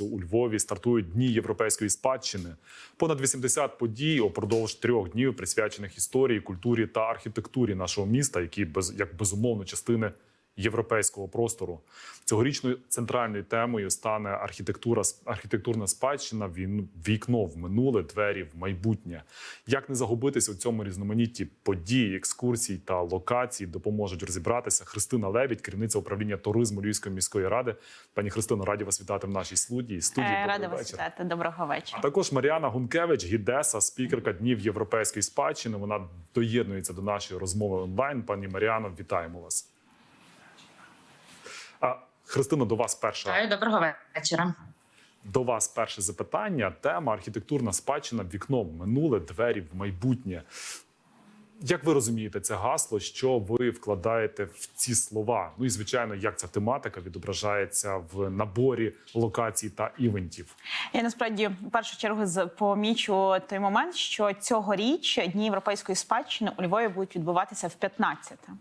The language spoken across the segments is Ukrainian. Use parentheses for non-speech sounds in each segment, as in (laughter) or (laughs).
У Львові стартують дні європейської спадщини. Понад 80 подій упродовж трьох днів присвячених історії, культурі та архітектурі нашого міста, які без як безумовно частини європейського простору. Цьогорічною центральною темою стане архітектура, архітектурна спадщина, він вікно в минуле, двері в майбутнє. Як не загубитися у цьому різноманітті подій, екскурсій та локацій, допоможуть розібратися Христина Левідь, керівниця управління туризму Львівської міської ради. Пані Христино, раді вас вітати в нашій студії. студії Е, добрий Рада вас вітати. Доброго вечора. А також Маріана Гункевич, гідеса, спікерка Днів Європейської спадщини. Вона доєднується до нашої розмови онлайн. Пані Маріано, вітаємо вас. А, Христино, до вас перша доброго вечора. до вас перше запитання. Тема архітектурна спадщина, вікно в минуле, двері в майбутнє. Як ви розумієте це гасло, що ви вкладаєте в ці слова? Ну і звичайно, як ця тематика відображається в наборі локацій та івентів? Я насправді в першу чергу з- помічу той момент, що цьогоріч дні європейської спадщини у Львові будуть відбуватися в 15-те.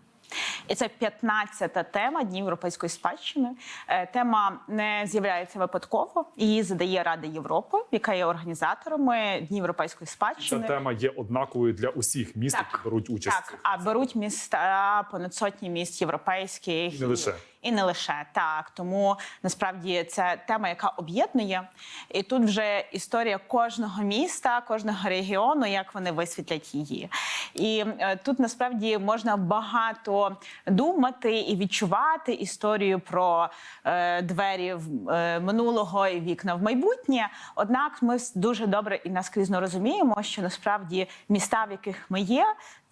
І це 15-та тема Дні європейської спадщини. Е, Тема не з'являється випадково. Її задає Рада Європи, яка є організаторами Дні європейської спадщини. Ця тема є однаковою для усіх міст, Так, які беруть участь. Так, а беруть міста понад сотні міст європейських Не лише. І не лише так. Тому насправді це тема, яка об'єднує. І тут вже історія кожного міста, кожного регіону, як вони висвітлять її. І е, тут насправді можна багато думати і відчувати історію про е, двері в е, минулого і вікна в майбутнє. Однак ми дуже добре і наскрізно розуміємо, що насправді міста, в яких ми є,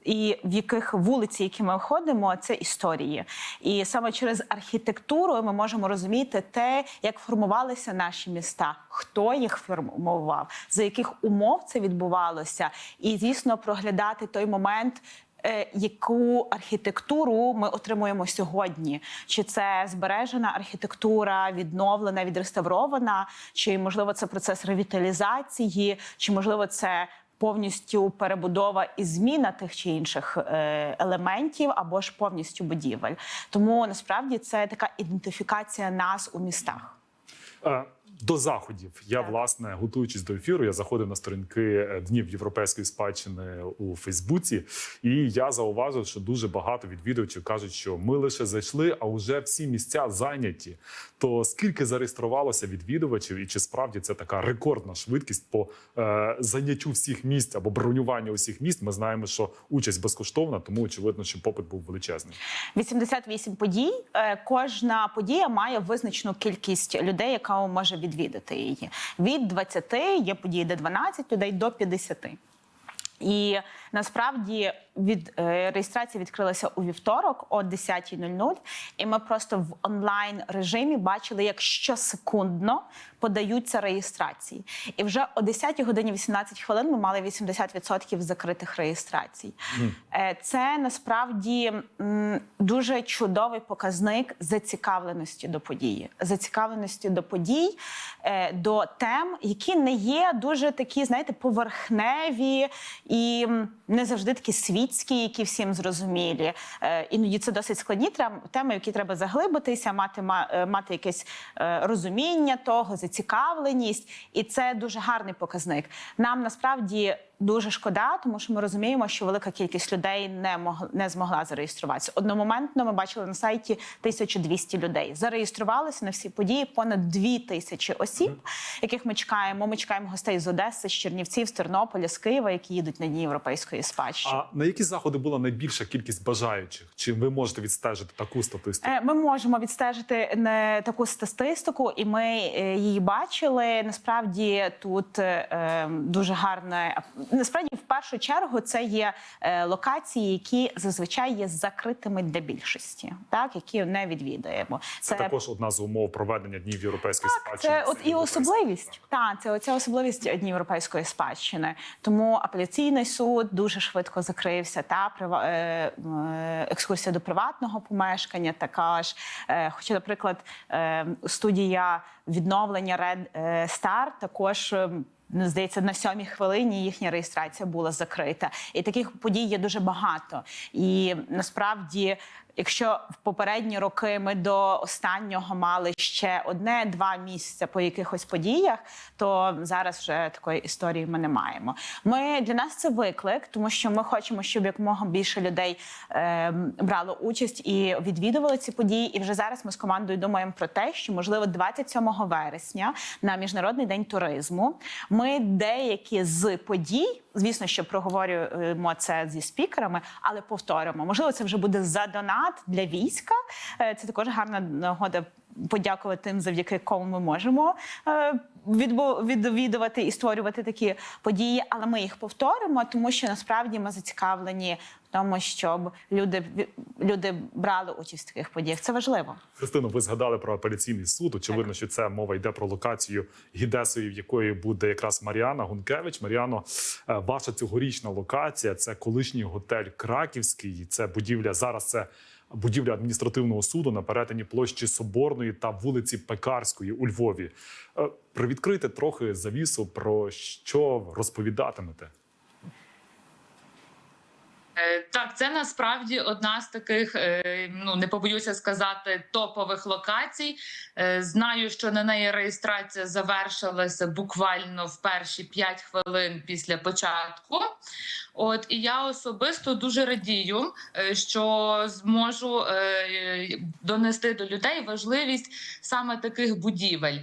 і в яких вулиці, які ми ходимо, це історії. І саме через архітектуру ми можемо розуміти те, як формувалися наші міста, хто їх формував, за яких умов це відбувалося, і звісно, проглядати той момент. е, Яку архітектуру ми отримуємо сьогодні? Чи це збережена архітектура, відновлена, відреставрована, чи можливо це процес ревіталізації, чи можливо це повністю перебудова і зміна тих чи інших е, елементів або ж повністю будівель. Тому насправді це така ідентифікація нас у містах. До заходів я Так. власне готуючись до ефіру, я заходив на сторінки е, днів європейської спадщини у Фейсбуці, і я зауважив, що дуже багато відвідувачів кажуть, що ми лише зайшли, а вже всі місця зайняті. То скільки зареєструвалося відвідувачів, і чи справді це така рекордна швидкість по е, заняттю всіх місць або бронюванню усіх місць? Ми знаємо, що участь безкоштовна, тому очевидно, що попит був величезний. 88 подій. Е, Кожна подія має визначену кількість людей, яка може відвідати її. Від 20 є події, де 12 людей до 50. І насправді від е, реєстрація відкрилася у вівторок о 10.00, і ми просто в онлайн режимі бачили, як щосекундно подаються реєстрації. І вже о 10 годині 18 хвилин ми мали 80% закритих реєстрацій. Е, Це насправді дуже чудовий показник зацікавленості до події, зацікавленості до подій, е, до тем, які не є дуже такі, знаєте, поверхневі і не завжди такі світські, які всім зрозумілі. Е, Іноді це досить складні теми, які треба заглибитися, мати е, мати якесь е, розуміння того, зацікавленість, і це дуже гарний показник. Нам насправді. Дуже шкода, тому що ми розуміємо, що велика кількість людей не мог, не змогла зареєструватися. Одномоментно ми бачили на сайті 1200 людей. Зареєструвалися на всі події понад 2000 осіб, яких ми чекаємо. Ми чекаємо гостей з Одеси, з Чернівців, з Тернополя, з Києва, які їдуть на дні європейської спадщини. А на які заходи була найбільша кількість бажаючих? Чи ви можете відстежити таку статистику? Е, Ми можемо відстежити не таку статистику, і ми е, її бачили. Насправді тут е, е, дуже гарне. Насправді, в першу чергу, це є е, локації, які зазвичай є закритими для більшості, так які не відвідаємо. Це також одна з умов проведення днів європейської Так, спадщини. це от і особливість. Так, це оця особливість Днів європейської спадщини. Тому апеляційний суд дуже швидко закрився. Та прива- е, е, екскурсія до приватного помешкання. Така ж, е, хоча, наприклад, е, студія відновлення Red е, Star також. Е, Здається, на сьомій хвилині їхня реєстрація була закрита, і таких подій є дуже багато. І насправді Якщо в попередні роки ми до останнього мали ще одне-два місця по якихось подіях, то зараз вже такої історії ми не маємо. Ми для нас це виклик, тому що ми хочемо, щоб якомога більше людей е, брало участь і відвідували ці події. І вже зараз ми з командою думаємо про те, що можливо 27 вересня на міжнародний день туризму ми деякі з подій, звісно, що проговорюємо це зі спікерами, але повторимо. Можливо, це вже буде за донат для війська. Е, Це також гарна нагода. Подякувати тим, завдяки кому ми можемо е, відвідувати і створювати такі події, але ми їх повторимо, тому що насправді ми зацікавлені тому, щоб люди люди брали участь в таких подіях. Це важливо. Христино, ви згадали про апеляційний суд. Очевидно, що це мова йде про локацію Гідесою, в якої буде якраз Маріана Гункевич. Маріано, е, ваша цьогорічна локація це колишній готель Краківський. Це будівля зараз. Це будівля адміністративного суду на перетині площі Соборної та вулиці Пекарської у Львові. Е, Привідкрийте трохи завісу про що розповідатимете. Е, Так, це насправді одна з таких, е, ну не побоюся сказати, топових локацій. Е, Знаю, що на неї реєстрація завершилася буквально в перші 5 хвилин після початку. От і я особисто дуже радію, що зможу донести до людей важливість саме таких будівель.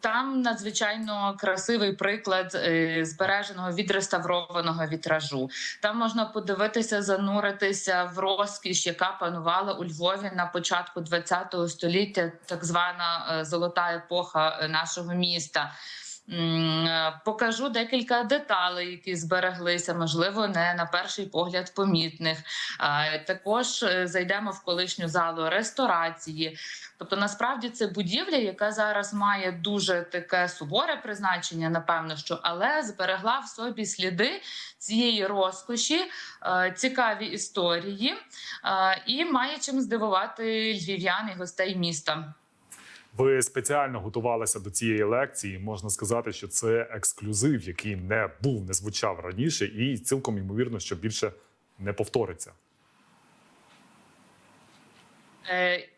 Там надзвичайно красивий приклад збереженого відреставрованого вітражу. Там можна подивитися, зануритися в розкіш, яка панувала у Львові на початку ХХ століття, так звана е, золота епоха е, нашого міста. Е, Покажу декілька деталей, які збереглися, можливо, не на перший погляд помітних. Також е, зайдемо в колишню залу ресторації. Тобто, насправді це будівля, яка зараз має дуже таке суворе призначення, напевно, що але зберегла в собі сліди цієї розкоші, е, цікаві історії і має чим здивувати львів'ян і гостей міста. Ви спеціально готувалися до цієї лекції. Можна сказати, що це ексклюзив, який не був, не звучав раніше, і цілком ймовірно, що більше не повториться. Е,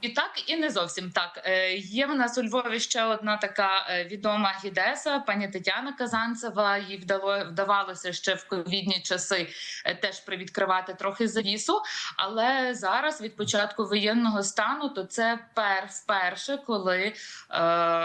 І так, і не зовсім так. Е, Є в нас у Львові ще одна така е, відома гідеса, пані Тетяна Казанцева. Їй вдало вдавалося ще в ковідні часи е, теж привідкривати трохи завісу. Але зараз, від початку воєнного стану, то це пер вперше, коли е,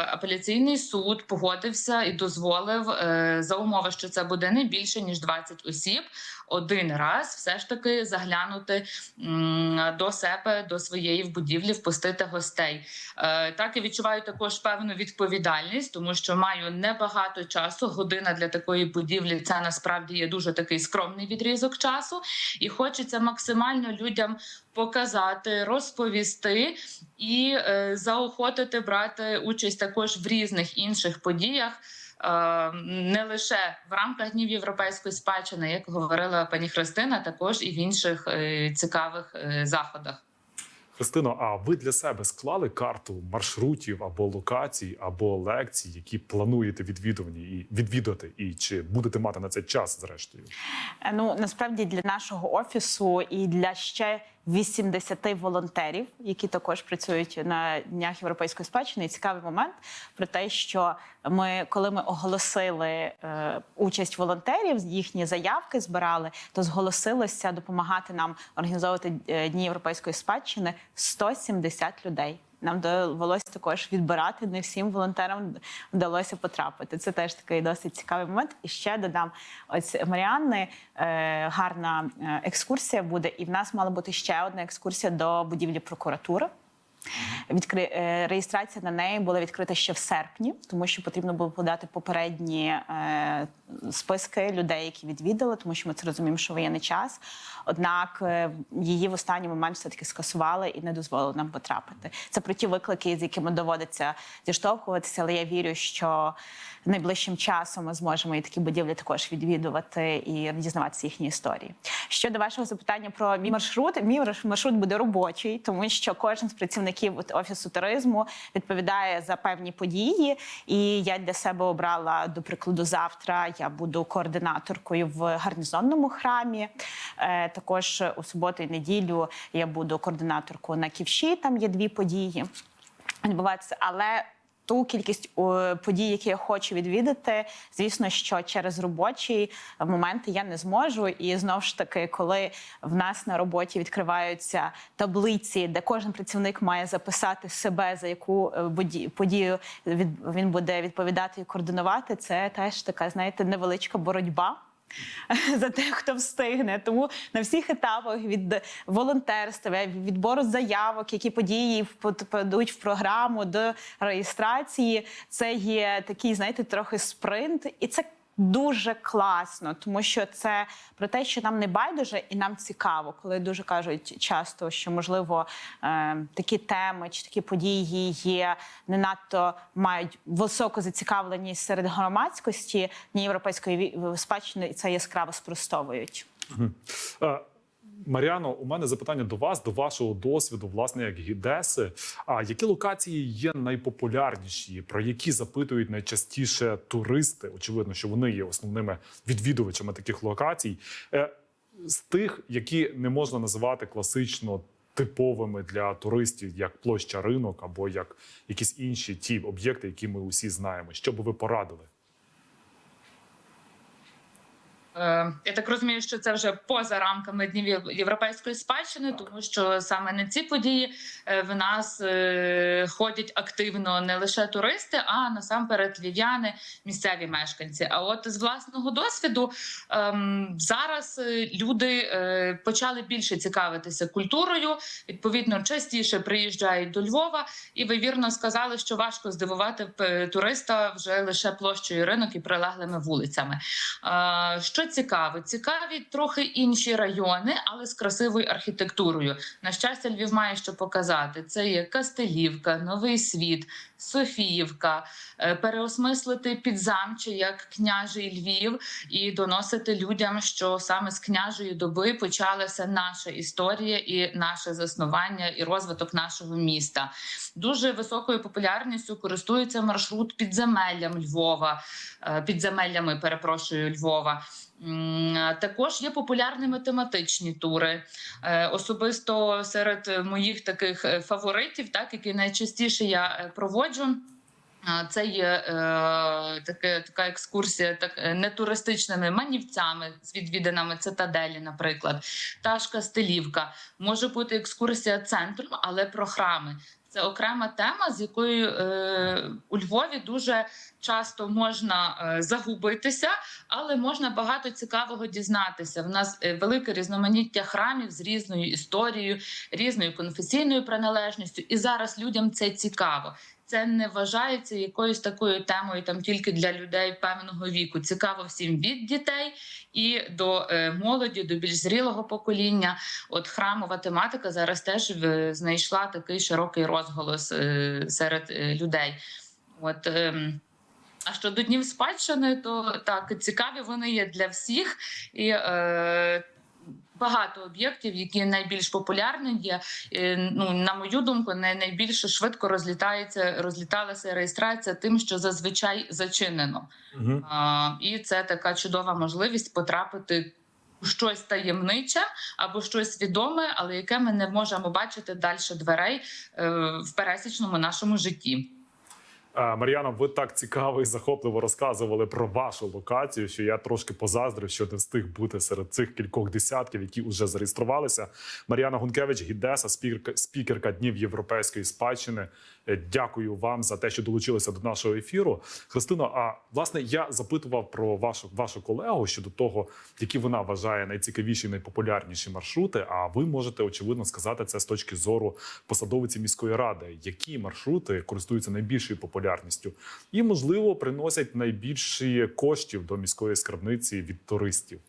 апеляційний суд погодився і дозволив е, за умови, що це буде не більше ніж 20 осіб. Один раз все ж таки заглянути м, до себе, до своєї будівлі, впустити гостей. Е, так і відчуваю також певну відповідальність, тому що маю небагато часу. Година для такої будівлі це насправді є дуже такий скромний відрізок часу, і хочеться максимально людям показати, розповісти і е, заохотити брати участь також в різних інших подіях. Е, Не лише в рамках днів європейської спадщини, як говорила пані Христина, також і в інших цікавих заходах. Христино, а ви для себе склали карту маршрутів або локацій, або лекцій, які плануєте відвідувані і відвідати, і чи будете мати на це час, зрештою? Е, Ну насправді для нашого офісу і для ще 80 волонтерів, які також працюють на днях європейської спадщини. І цікавий момент про те, що ми, коли ми оголосили е, участь волонтерів, їхні заявки збирали, то зголосилося допомагати нам організовувати е, дні європейської спадщини 170 людей. Нам довелося також відбирати. Не всім волонтерам вдалося потрапити. Це теж такий досить цікавий момент. І ще додам: ось Маріанни е, гарна е, екскурсія буде, і в нас мала бути ще одна екскурсія до будівлі прокуратури. Відкри... е, Реєстрація на неї була відкрита ще в серпні, тому що потрібно було подати попередні е, списки людей, які відвідали, тому що ми це розуміємо, що воєнний час. Однак е, її в останній момент все таки скасували і не дозволили нам потрапити. Це про ті виклики, з якими доводиться зіштовхуватися. Але я вірю, що найближчим часом ми зможемо і такі будівлі також відвідувати і дізнаватися їхні історії. Щодо вашого запитання про мій маршрут, мій маршрут буде робочий, тому що кожен з працівників от офісу туризму відповідає за певні події. І я для себе обрала до прикладу завтра. Я буду координаторкою в гарнізонному храмі. Е, Також у суботу і неділю я буду координаторкою на Ківші. Там є дві події відбуватися, але. Ту кількість подій, які я хочу відвідати, звісно, що через робочі моменти я не зможу. І знову ж таки, коли в нас на роботі відкриваються таблиці, де кожен працівник має записати себе, за яку е, подію він буде відповідати і координувати, це теж така, знаєте, невеличка боротьба. (laughs) За те, хто встигне, тому на всіх етапах від волонтерства, відбору заявок, які події попадуть в програму до реєстрації, це є такий, знаєте, трохи спринт, і це дуже класно, тому що це про те, що нам не байдуже і нам цікаво, коли дуже кажуть часто, що можливо е, такі теми чи такі події є не надто мають високу зацікавленість серед громадськості ні європейської спадщини, і це яскраво спростовують. Маріано, у мене запитання до вас, до вашого досвіду, власне, як гідеси. А які локації є найпопулярніші, про які запитують найчастіше туристи? Очевидно, що вони є основними відвідувачами таких локацій, Е, з тих, які не можна називати класично типовими для туристів, як площа ринок або як якісь інші ті об'єкти, які ми усі знаємо. Що би ви порадили? Е, Я так розумію, що це вже поза рамками днів європейської спадщини, тому що саме на ці події е, в нас е, ходять активно не лише туристи, а насамперед львів'яни, місцеві мешканці. А от з власного досвіду ем, зараз люди почали більше цікавитися культурою. Відповідно, частіше приїжджають до Львова, і ви вірно сказали, що важко здивувати туриста вже лише площею ринок і прилеглими вулицями. Е, Що цікаво, цікаві трохи інші райони, але з красивою архітектурою. На щастя, Львів має що показати. Це є Кастелівка, Новий Світ, Софіївка, е, переосмислити підзамче як княжий Львів і доносити людям, що саме з княжої доби почалася наша історія і наше заснування, і розвиток нашого міста. Дуже високою популярністю користується маршрут підземеллям Львова, е, підземеллями, перепрошую, Львова. Також є популярними тематичні тури. Е, Особисто серед моїх таких фаворитів, так які найчастіше я проводжу. А, Це є е, таке, така екскурсія так, е, не туристичними манівцями з відвідинами цитаделі, наприклад, та ж Кастелівка. Може бути екскурсія центром, але про храми. Це окрема тема, з якою е, у Львові дуже часто можна е, загубитися, але можна багато цікавого дізнатися. В нас е, велике різноманіття храмів з різною історією, різною конфесійною приналежністю, і зараз людям це цікаво. Це не вважається якоюсь такою темою там тільки для людей певного віку. Цікаво всім від дітей і до е, молоді, до більш зрілого покоління. От храмова тематика зараз теж е, знайшла такий широкий розголос е, серед людей. От ем, а щодо днів спадщини, то так цікаві вони є для всіх і. Е, Багато об'єктів, які найбільш популярні є. Е, Ну на мою думку, найбільше швидко розлітається, розліталася реєстрація тим, що зазвичай зачинено. Угу. А, і це така чудова можливість потрапити у щось таємниче або щось відоме, але яке ми не можемо бачити далі дверей е, в пересічному нашому житті. Е, Мар'яна, ви так цікаво і захопливо розказували про вашу локацію, що я трошки позаздрив, що не встиг бути серед цих кількох десятків, які вже зареєструвалися. Мар'яна Гункевич, гідеса, спікерка, спікерка Днів європейської спадщини. Е, Дякую вам за те, що долучилися до нашого ефіру. Христино, а власне я запитував про вашу вашу колегу щодо того, які вона вважає найцікавіші, найпопулярніші маршрути. А ви можете очевидно сказати це з точки зору посадовиці міської ради, які маршрути користуються найбільшою популярністю і, можливо, приносять найбільше коштів до міської скарбниці від туристів.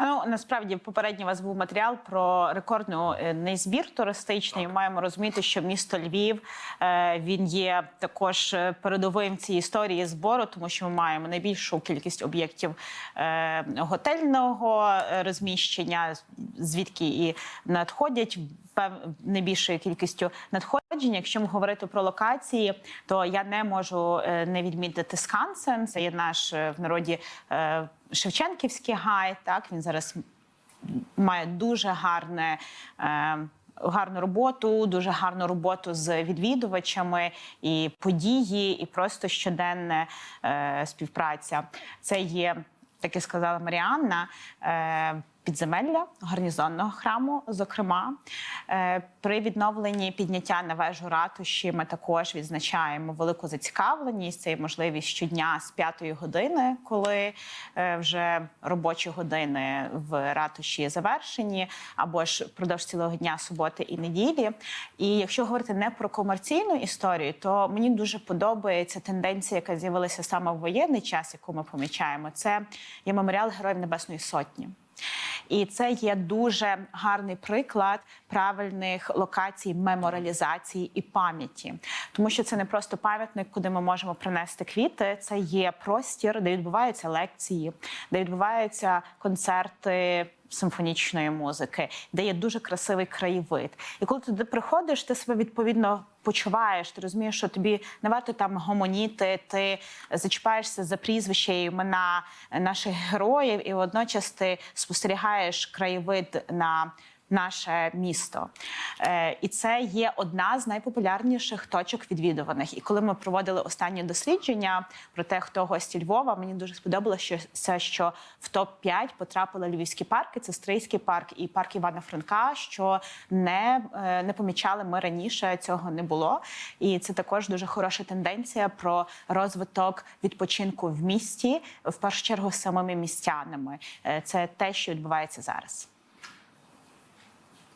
Ну насправді попередньо у вас був матеріал про рекордну е, незбір туристичний. Маємо розуміти, що місто Львів е, він є також е, передовим цій історії збору, тому що ми маємо найбільшу кількість об'єктів готельного розміщення, звідки і надходять пев найбільшою кількістю надходжень. Якщо ми говорити про локації, то я не можу е, не відмітити Скансен. Це є наш е, в народі е, Шевченківський гай. Так він зараз має дуже гарне. Гарну роботу, дуже гарну роботу з відвідувачами і події, і просто щоденна співпраця. Це є, так і сказала Маріанна, е, підземелля гарнізонного храму. Зокрема, е, при відновленні підняття на вежу ратуші ми також відзначаємо велику зацікавленість. Це є можливість щодня з п'ятої години, коли е, вже робочі години в ратуші завершені, або ж впродовж цілого дня суботи і неділі. І якщо говорити не про комерційну історію, то мені дуже подобається тенденція, яка з'явилася саме в воєнний час, яку ми помічаємо. Це є меморіал Героїв Небесної Сотні. І це є дуже гарний приклад правильних локацій меморалізації і пам'яті, тому що це не просто пам'ятник, куди ми можемо принести квіти. Це є простір, де відбуваються лекції, де відбуваються концерти. Симфонічної музики, де є дуже красивий краєвид, і коли ти приходиш, ти себе відповідно почуваєш. Ти розумієш, що тобі не варто там гомоніти, ти зачіпаєшся за прізвища і імена наших героїв, і водночас ти спостерігаєш краєвид на наше місто. Е, і це є одна з найпопулярніших точок відвідуваних. І коли ми проводили останні дослідження про те, хто гості Львова, мені дуже сподобалося, що це що в топ 5 потрапили львівські парки. Це Стрийський парк і парк Івана Франка, що не, е, не помічали ми раніше. Цього не було. І це також дуже хороша тенденція про розвиток відпочинку в місті, в першу чергу самими містянами. Е, Це те, що відбувається зараз.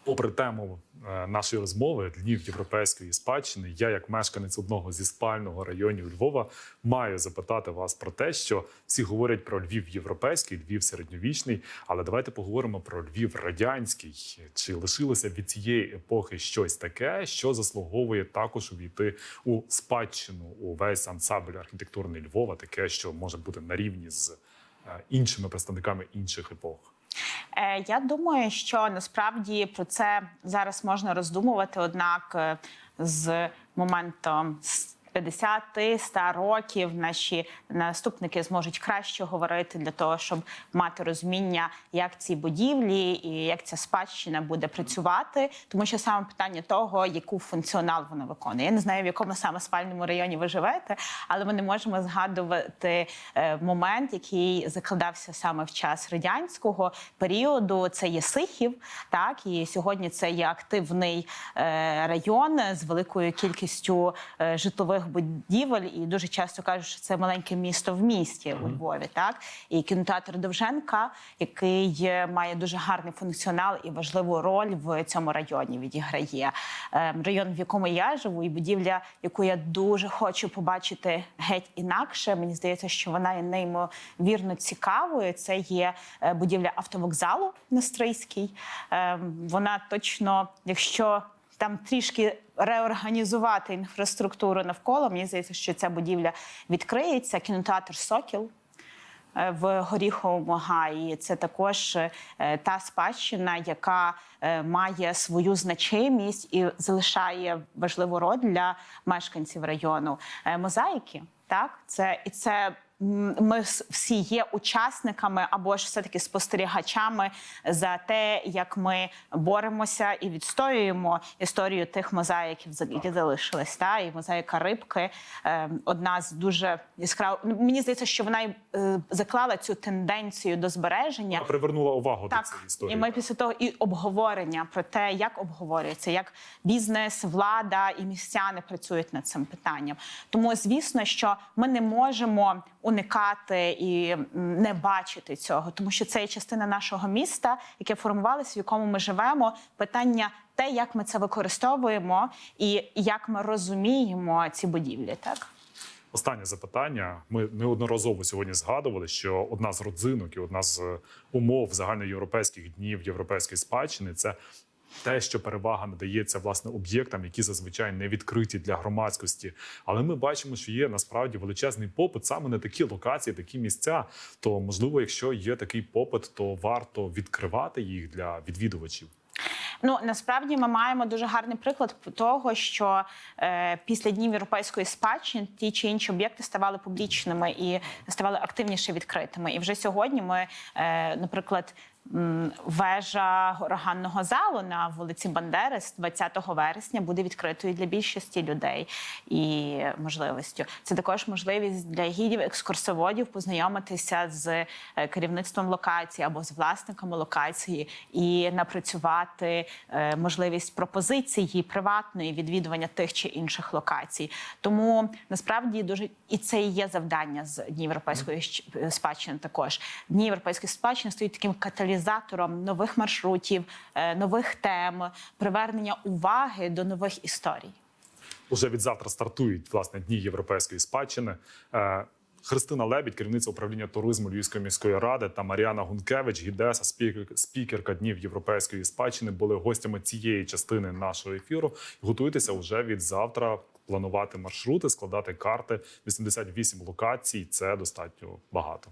Попри тему е, нашої розмови Днів європейської спадщини, я, як мешканець одного зі спального районів Львова, маю запитати вас про те, що всі говорять про Львів європейський, Львів середньовічний. Але давайте поговоримо про Львів радянський. Чи лишилося від цієї епохи щось таке, що заслуговує також увійти у спадщину у весь ансамбль архітектурний Львова, таке, що може бути на рівні з е, іншими представниками інших епох. Е, Я думаю, що насправді про це зараз можна роздумувати, однак е, з моментом 50-100 років наші наступники зможуть краще говорити для того, щоб мати розуміння, як ці будівлі і як ця спадщина буде працювати, тому що саме питання того, яку функціонал вона виконує. Я не знаю, в якому саме спальному районі ви живете, але ми не можемо згадувати е, момент, який закладався саме в час радянського періоду. Це є Сихів, так і сьогодні це є активний е, район з великою кількістю е, житлових будівель. І дуже часто кажуть, що це маленьке місто в місті у Львові. Так і кінотеатр Довженка, який має дуже гарний функціонал і важливу роль в цьому районі відіграє. Е, Район, в якому я живу, і будівля, яку я дуже хочу побачити геть інакше. Мені здається, що вона є неймовірно цікавою. Це є е, будівля автовокзалу на Стрийській. Е, Вона точно, якщо там трішки реорганізувати інфраструктуру навколо, мені здається, що ця будівля відкриється. Кінотеатр Сокіл е, в Горіховому гаї. Це також е, та спадщина, яка е, має свою значимість і залишає важливу роль для мешканців району. Мозаїки, так, це і це. Ми всі є учасниками або ж все таки спостерігачами за те, як ми боремося і відстоюємо історію тих мозаїків, за- які залишились. Та і мозаїка рибки е, одна з дуже яскраво. Мені здається, що вона й, е, заклала цю тенденцію до збереження. Вона привернула увагу до цієї історії. і ми після того і обговорення про те, як обговорюється, як бізнес, влада і містяни працюють над цим питанням. Тому звісно, що ми не можемо уникати і не бачити цього, тому що це є частина нашого міста, яке формувалося, в якому ми живемо. Питання те, як ми це використовуємо, і як ми розуміємо ці будівлі, так. Останнє запитання. Ми неодноразово сьогодні згадували, що одна з родзинок і одна з умов загальноєвропейських днів європейської спадщини це. Те, що перевага надається власне об'єктам, які зазвичай не відкриті для громадськості, але ми бачимо, що є насправді величезний попит саме на такі локації, такі місця. То можливо, якщо є такий попит, то варто відкривати їх для відвідувачів. Ну насправді ми маємо дуже гарний приклад того, що е, після днів європейської спадщини ті чи інші об'єкти ставали публічними і ставали активніше відкритими. І вже сьогодні ми, е, наприклад. Вежа органного залу на вулиці Бандери з 20 вересня буде відкритою для більшості людей і можливістю. Це також можливість для гідів, екскурсоводів познайомитися з е, керівництвом локації або з власниками локації і напрацювати е, можливість пропозиції приватної відвідування тих чи інших локацій. Тому насправді дуже і це і є завдання з дні європейської спадщини. Також дні європейської спадщини стають таким каталізатором нових маршрутів, е, нових тем, привернення уваги до нових історій. Уже від завтра стартують власне дні європейської спадщини. Е, Христина Лебідь, керівниця управління туризму Львівської міської ради, та Маріана Гункевич, гідеса, спікер- спікерка днів європейської спадщини, були гостями цієї частини нашого ефіру. Готуйтеся вже від завтра планувати маршрути, складати карти. 88 локацій це достатньо багато.